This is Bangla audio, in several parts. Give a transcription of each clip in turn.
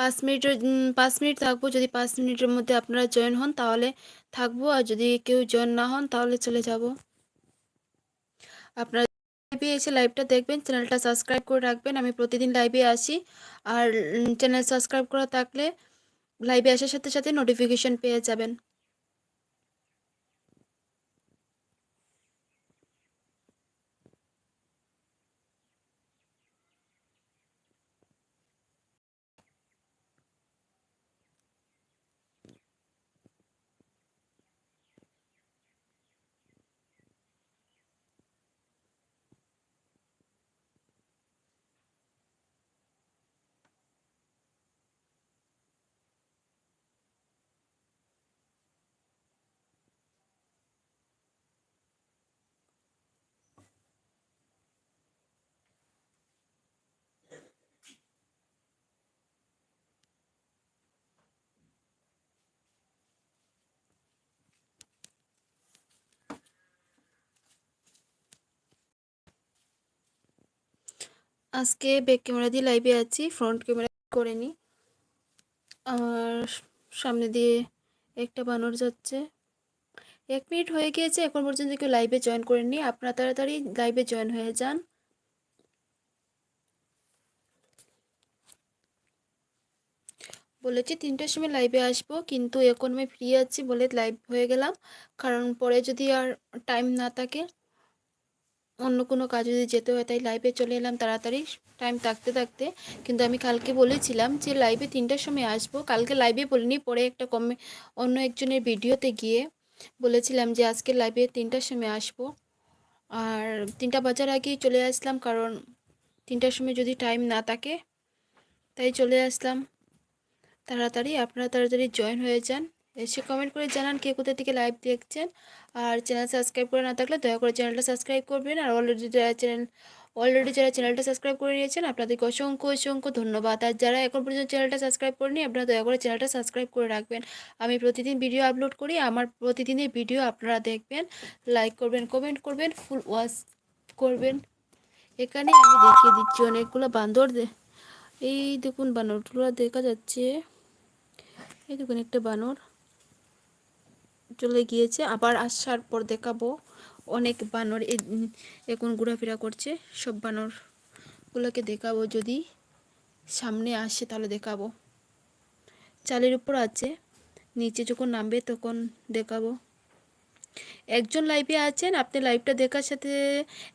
পাঁচ মিনিটের পাঁচ মিনিট থাকব। যদি পাঁচ মিনিটের মধ্যে আপনারা জয়েন হন, তাহলে থাকব। আর যদি কেউ জয়েন না হন, তাহলে চলে যাব। আপনারা লাইভে এসে লাইভটা দেখবেন, চ্যানেলটা সাবস্ক্রাইব করে রাখবেন। আমি প্রতিদিন লাইভে আসি। আর চ্যানেল সাবস্ক্রাইব করা থাকলে লাইভে আসার সাথে সাথে নোটিফিকেশন পেয়ে যাবেন। আজকে ব্যাক ক্যামেরা দিয়ে লাইভে আছি ফ্রন্ট ক্যামেরা করে নি। আর সামনে দিয়ে একটা বানর যাচ্ছে। এক মিনিট হয়ে গিয়েছে, এখন পর্যন্ত কেউ লাইভে জয়েন করেননি। আপনারা তাড়াতাড়ি লাইভে জয়েন হয়ে যান। বলেছি তিনটার সময় লাইভে আসব, কিন্তু এখন আমি ফ্রি আছি বলে লাইভ হয়ে গেলাম। কারণ পরে যদি আর টাইম না থাকে অন্য কোনো কাজে যদি যেতে হয়, তাই লাইভে চলে এলাম তাড়াতাড়ি। টাইম থাকতে থাকতে। কিন্তু আমি কালকে বলেছিলাম যে লাইভে তিনটার সময় আসব। কালকে লাইভে বলিনি, পরে একটা কমে অন্য একজনের ভিডিওতে গিয়ে বলেছিলাম যে, আজকে লাইভে তিনটার সময় আসব। আর তিনটা বাজার আগেই চলে আসলাম, কারণ তিনটার সময় যদি টাইম না থাকে, তাই চলে আসলাম। তাড়াতাড়ি, আপনারা তাড়াতাড়ি জয়েন হয়ে যান। এসে কমেন্ট করে জানান কে কোথা থেকে লাইভ দেখছেন। আর চ্যানেল সাবস্ক্রাইব করে না থাকলে দয়া করে চ্যানেলটা সাবস্ক্রাইব করবেন। আর অলরেডি যারা চ্যানেল অলরেডি যারা চ্যানেলটা সাবস্ক্রাইব করে নিয়েছেন, আপনাদেরকে অসংখ্য অসংখ্য ধন্যবাদ। আর যারা এখন পর্যন্ত চ্যানেলটা সাবস্ক্রাইব করেনি আপনারা দয়া করে চ্যানেলটা সাবস্ক্রাইব করে রাখবেন। আমি প্রতিদিন ভিডিও আপলোড করি, আমার প্রতিদিনের ভিডিও আপনারা দেখবেন লাইক করবেন কমেন্ট করবেন ফুল ওয়াচ করবেন। এখানে আমি দেখিয়ে দিচ্ছি অনেকগুলো বান্দর এই দেখুন বানরগুলো দেখা যাচ্ছে। এই দেখুন একটা বানর চলে গিয়েছে, আবার আসার পর দেখাবো। অনেক বানর এখন ঘোরাফেরা করছে, সব বানরগুলোকে দেখাবো, যদি সামনে আসে তাহলে দেখাবো। চালের উপর আছে, নিচে যখন নামবে তখন দেখাবো। একজন লাইভে আছেন, আপনি লাইভটা দেখার সাথে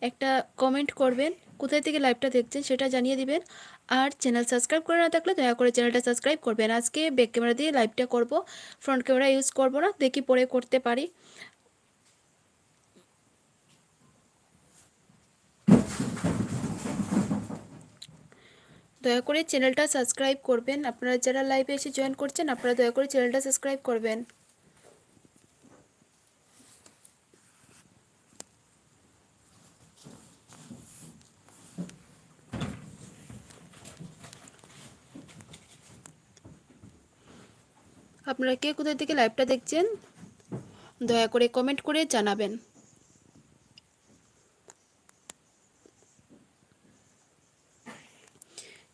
একটা কমেন্ট করবেন, কোথায় থেকে লাইভটা দেখছেন সেটা জানিয়ে দিবেন। আর চ্যানেল সাবস্ক্রাইব করে না থাকলে দয়া করে চ্যানেলটা সাবস্ক্রাইব করবেন। আজকে ব্যাক ক্যামেরা দিয়ে লাইভটা করব ফ্রন্ট ক্যামেরা ইউজ করব না, দেখি পরে করতে পারি। দয়া করে চ্যানেলটা সাবস্ক্রাইব করবেন। আপনারা যারা লাইভে এসে জয়েন করছেন, আপনারা দয়া করে চ্যানেলটা সাবস্ক্রাইব করবেন। আপনারা কে কোথায় থেকে লাইভটা দেখছেন, দয়া করে কমেন্ট করে জানাবেন।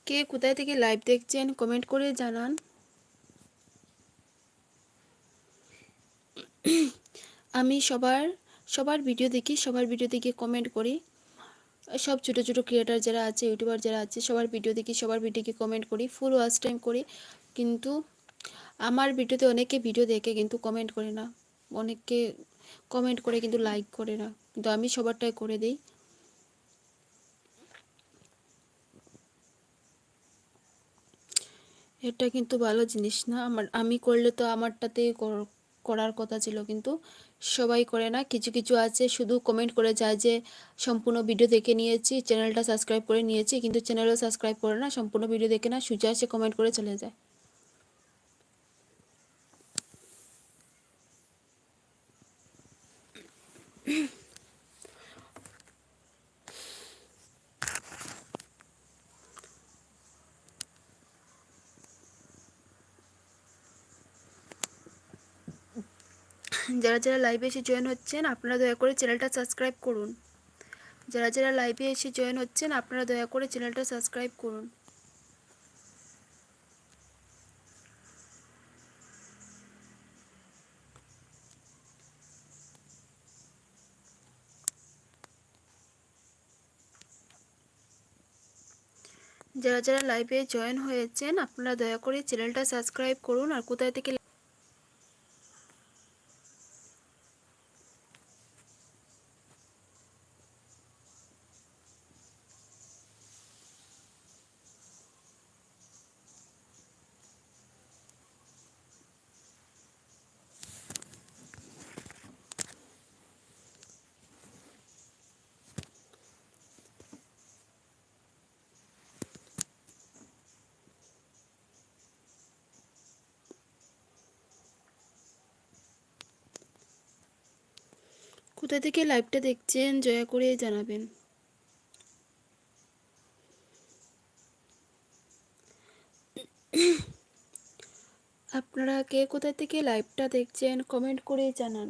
কে কোথায় থেকে লাইভ দেখছেন কমেন্ট করে জানান। আমি সবার সবার ভিডিও দেখি, সবার ভিডিও দেখে কমেন্ট করি। সব ছোটো ছোটো ক্রিয়েটার যারা আছে ইউটিউবার যারা আছে, সবার ভিডিও দেখি, সবার ভিডিওকে কমেন্ট করি ফুল ওয়াচ টাইম করি। কিন্তু আমার ভিডিওতে অনেকে ভিডিও দেখে কিন্তু কমেন্ট করে না। অনেকে কমেন্ট করে কিন্তু লাইক করে না। কিন্তু আমি সবারটাই করে দিই। এটা কিন্তু ভালো জিনিস না। আমার, আমি করলে তো আমারটাতেই করার কথা ছিল। কিন্তু সবাই করে না। কিছু কিছু আছে শুধু কমেন্ট করে যায় যে, সম্পূর্ণ ভিডিও দেখে নিয়েছি চ্যানেলটা সাবস্ক্রাইব করে নিয়েছি। কিন্তু চ্যানেলও সাবস্ক্রাইব করে না, সম্পূর্ণ ভিডিও দেখে না, সুজা এসে কমেন্ট করে চলে যায়। যারা যারা লাইভে এসে জয়েন হচ্ছেন, আপনারা দয়া করে চ্যানেলটা সাবস্ক্রাইব করুন। যারা যারা লাইভে এসে জয়েন হচ্ছেন, আপনারা দয়া করে চ্যানেলটা সাবস্ক্রাইব করুন। যারা যারা লাইভে জয়েন হয়েছেন আপনারা দয়া করে চ্যানেলটা সাবস্ক্রাইব করুন। আর কোথায় থেকে কোথা থেকে লাইভটা দেখছেন, জয়া করে জানাবেন। আপনারা কে কোথা থেকে লাইভটা দেখছেন কমেন্ট করে জানান।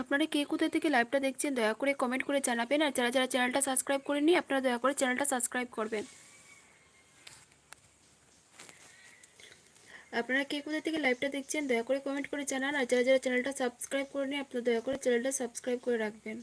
আপনারা কে কোথায় থেকে লাইভটা দেখছেন, দয়া করে কমেন্ট করে জানাবেন। আর যারা যারা চ্যানেলটা সাবস্ক্রাইব করেননি, আপনারা দয়া করে চ্যানেলটা সাবস্ক্রাইব করবেন। আপনারা কে কোথায় থেকে লাইভটা দেখছেন, দয়া করে কমেন্ট করে জানান। আর যারা যারা চ্যানেলটা সাবস্ক্রাইব করেনি আপনারা দয়া করে চ্যানেলটা সাবস্ক্রাইব করে রাখবেন।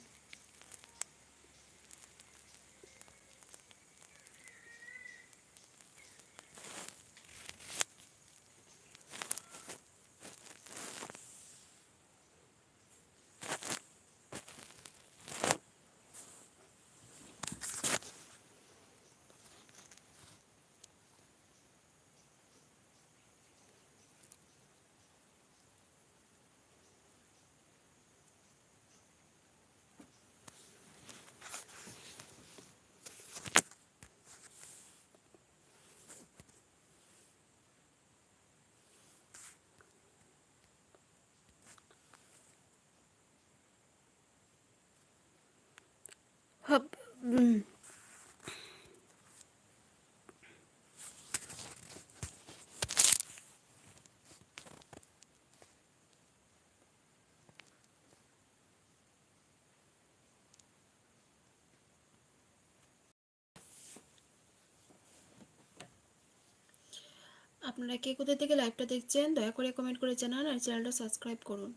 আপনারা কে কোথা থেকে লাইভটা দেখছেন, দয়া করে কমেন্ট করে জানান আর চ্যানেলটা সাবস্ক্রাইব করুন।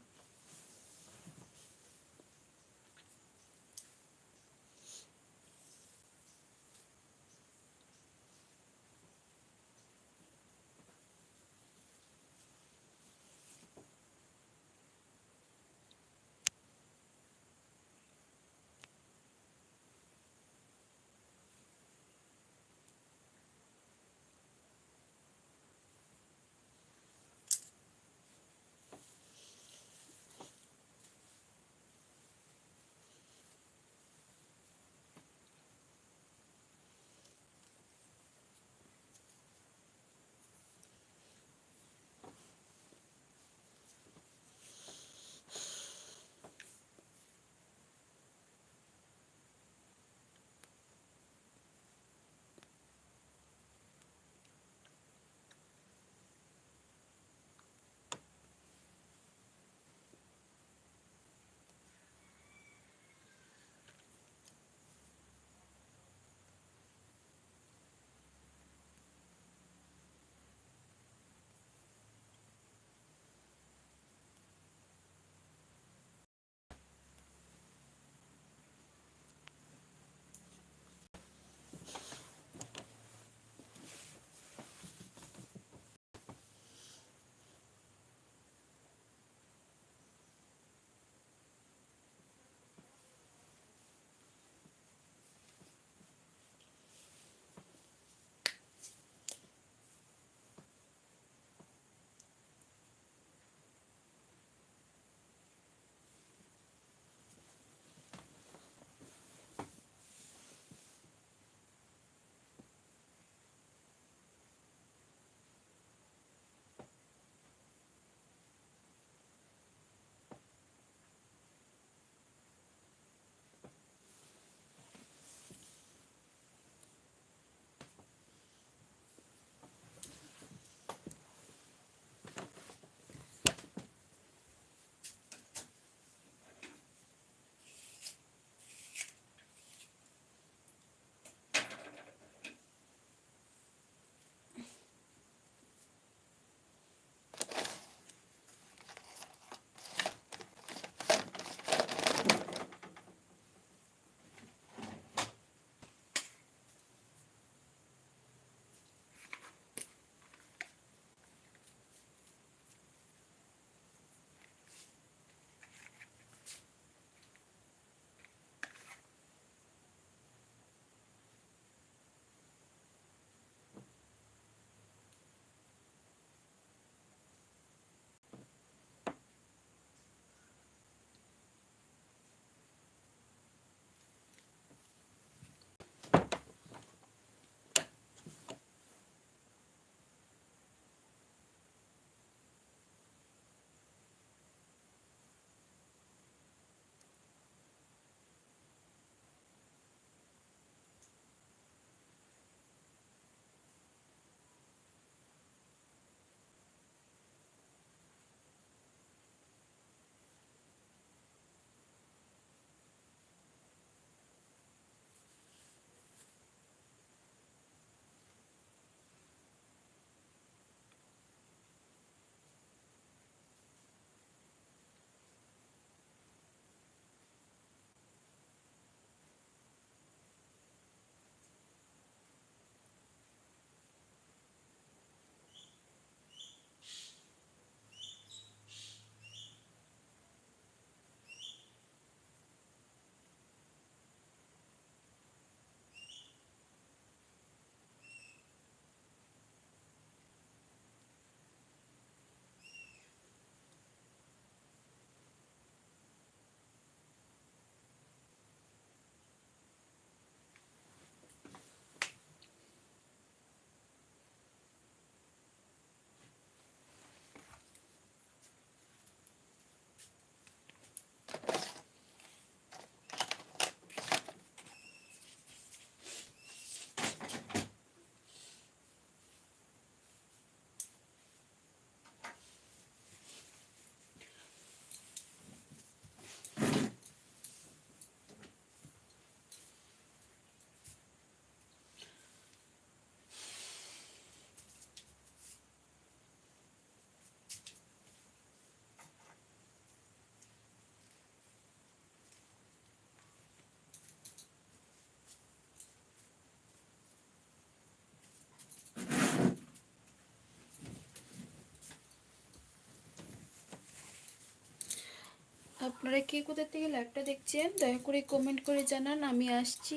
আপনারা কে কোথা থেকে লাইভটা দেখছেন দয়া করে কমেন্ট করে জানান আমি আসছি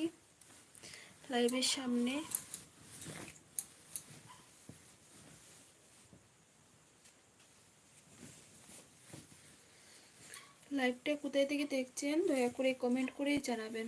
লাইভের সামনে লাইভটা কোথায় থেকে দেখছেন দয়া করে কমেন্ট করে জানাবেন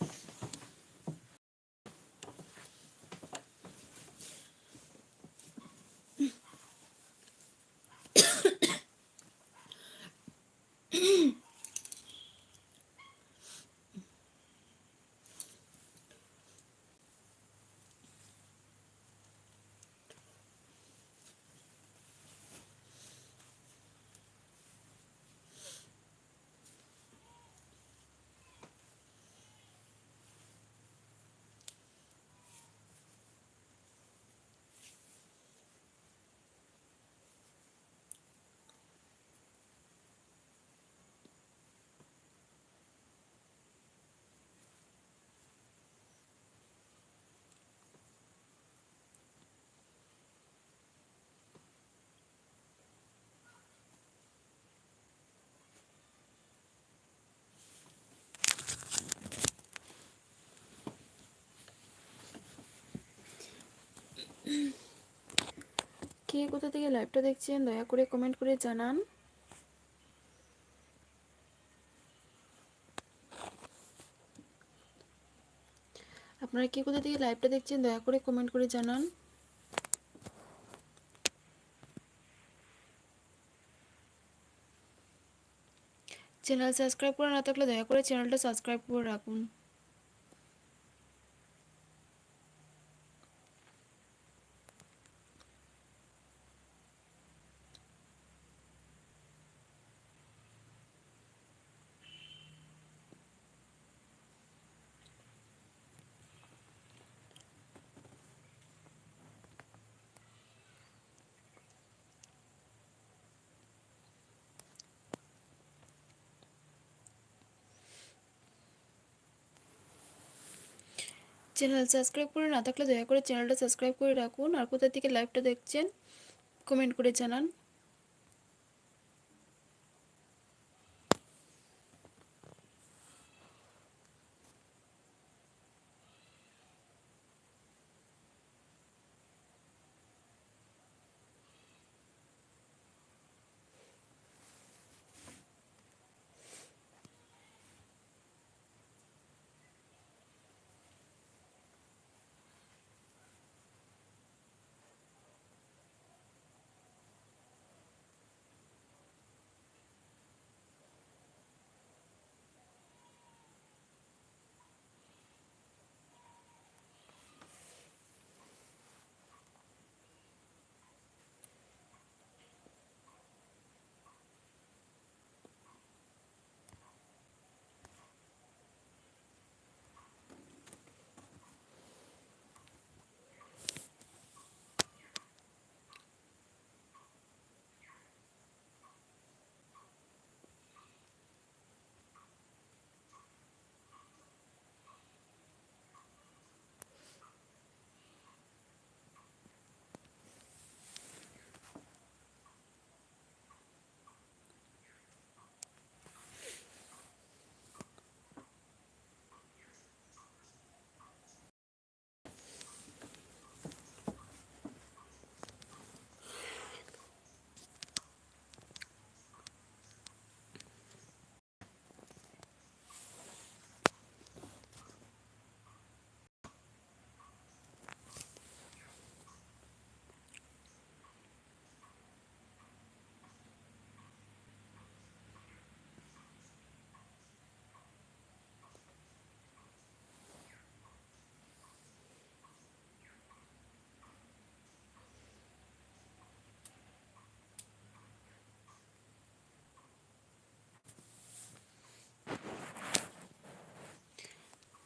কে কোথা থেকে লাইভটা দেখছেন, দয়া করে কমেন্ট করে জানান। আপনারা কে কোথা থেকে লাইভটা দেখছেন, দয়া করে কমেন্ট করে জানান। চ্যানেল সাবস্ক্রাইব করে না থাকলে দয়া করে চ্যানেলটা সাবস্ক্রাইব করে রাখুন। চ্যানেল সাবস্ক্রাইব করে না থাকলে দয়া করে চ্যানেলটা সাবস্ক্রাইব করে রাখুন। আর কোথা থেকে লাইভটা দেখছেন কমেন্ট করে জানান।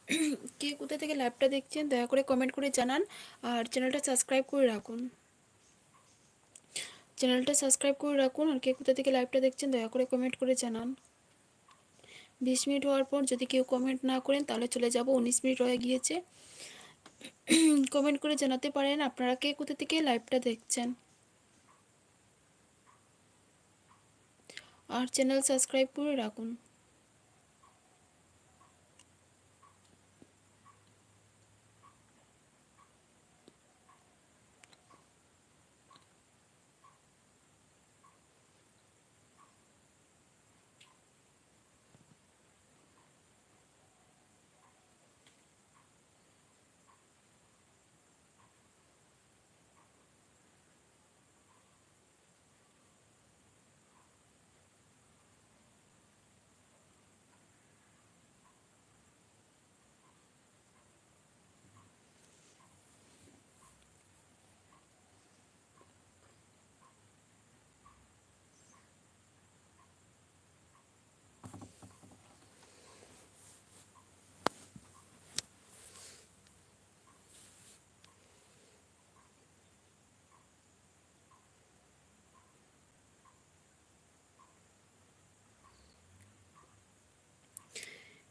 কে কোথা থেকে লাইভটা দেখছেন, দয়া করে কমেন্ট করে জানান। আর চ্যানেলটা সাবস্ক্রাইব করে রাখুন। চ্যানেলটা সাবস্ক্রাইব করে রাখুন আর কে কোথা থেকে লাইভটা দেখছেন, দয়া করে কমেন্ট করে জানান। বিশ মিনিট হওয়ার পর যদি কেউ কমেন্ট না করেন, তাহলে চলে যাব। উনিশ মিনিট হয়ে গিয়েছে। কমেন্ট করে জানাতে পারেন আপনারা কে কোথা থেকে লাইভটা দেখছেন। আর চ্যানেল সাবস্ক্রাইব করে রাখুন।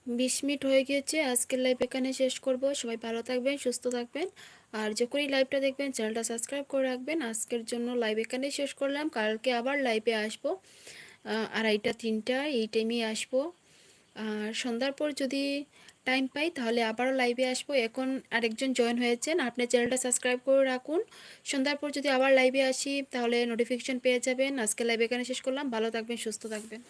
বিশ মিনিট হয়ে গিয়েছে, আজকের লাইভ এখানে শেষ করব। সবাই ভালো থাকবেন, সুস্থ থাকবেন। আর যখনই লাইভটা দেখবেন চ্যানেলটা সাবস্ক্রাইব করে রাখবেন। আজকের জন্য লাইভ এখানেই শেষ করলাম। কালকে আবার লাইভে আসব। আড়াইটা, তিনটা, এই টাইমেই আসব। আর সন্ধ্যার পর যদি টাইম পাই, তাহলে আবারও লাইভে আসব। এখন আরেকজন জয়েন হয়েছেন, আপনি চ্যানেলটা সাবস্ক্রাইব করে রাখুন। সন্ধ্যার পর যদি আবার লাইভে আসি, তাহলে নোটিফিকেশন পেয়ে যাবেন। আজকে লাইভ এখানে শেষ করলাম। ভালো থাকবেন, সুস্থ থাকবেন।